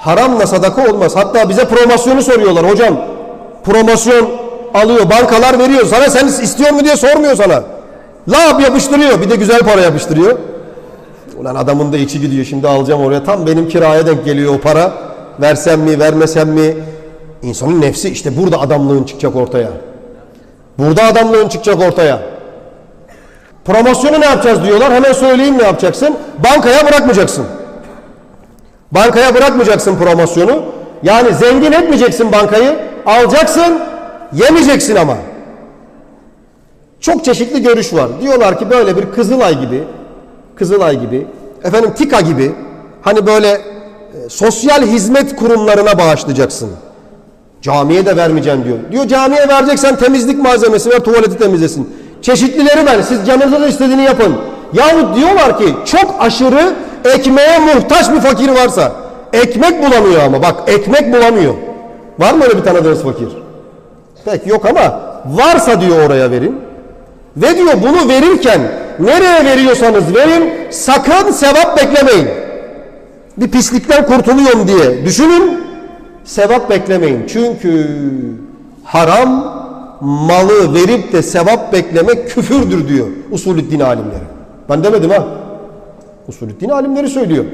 Haramla sadaka olmaz. Hatta bize promosyonu soruyorlar hocam. Promosyon alıyor, bankalar veriyor. Sana sen istiyor mu diye sormuyor sana. Lab yapıştırıyor. Bir de güzel para yapıştırıyor. Ulan adamın da içi gidiyor. Şimdi alacağım oraya. Tam benim kiraya denk geliyor o para. Versem mi, vermesem mi? İnsanın nefsi işte burada adamlığın çıkacak ortaya. Burada adamlığın çıkacak ortaya. Promosyonu ne yapacağız diyorlar. Hemen söyleyeyim ne yapacaksın. Bankaya bırakmayacaksın. Bankaya bırakmayacaksın promosyonu. Yani zengin etmeyeceksin bankayı. Alacaksın, yemeyeceksin ama. Çok çeşitli görüş var. Diyorlar ki böyle bir Kızılay gibi, Kızılay gibi, efendim TİKA gibi hani böyle e, sosyal hizmet kurumlarına bağışlayacaksın. Camiye de vermeyeceksin diyor. Diyor camiye vereceksen temizlik malzemesi ver tuvaleti temizlesin. Çeşitlileri ver. Siz canınıza da istediğini yapın. Yahut diyorlar ki çok aşırı ekmeğe muhtaç bir fakir varsa ekmek bulamıyor ama bak ekmek bulamıyor. Var mı öyle bir tanıdığınız fakir? Pek yok ama varsa diyor oraya verin. Ve diyor bunu verirken nereye veriyorsanız verin sakın sevap beklemeyin. Bir pislikten kurtuluyorum diye düşünün sevap beklemeyin. Çünkü haram malı verip de sevap beklemek küfürdür diyor usulü din alimleri. Ben demedim ha. Usulü din alimleri söylüyor.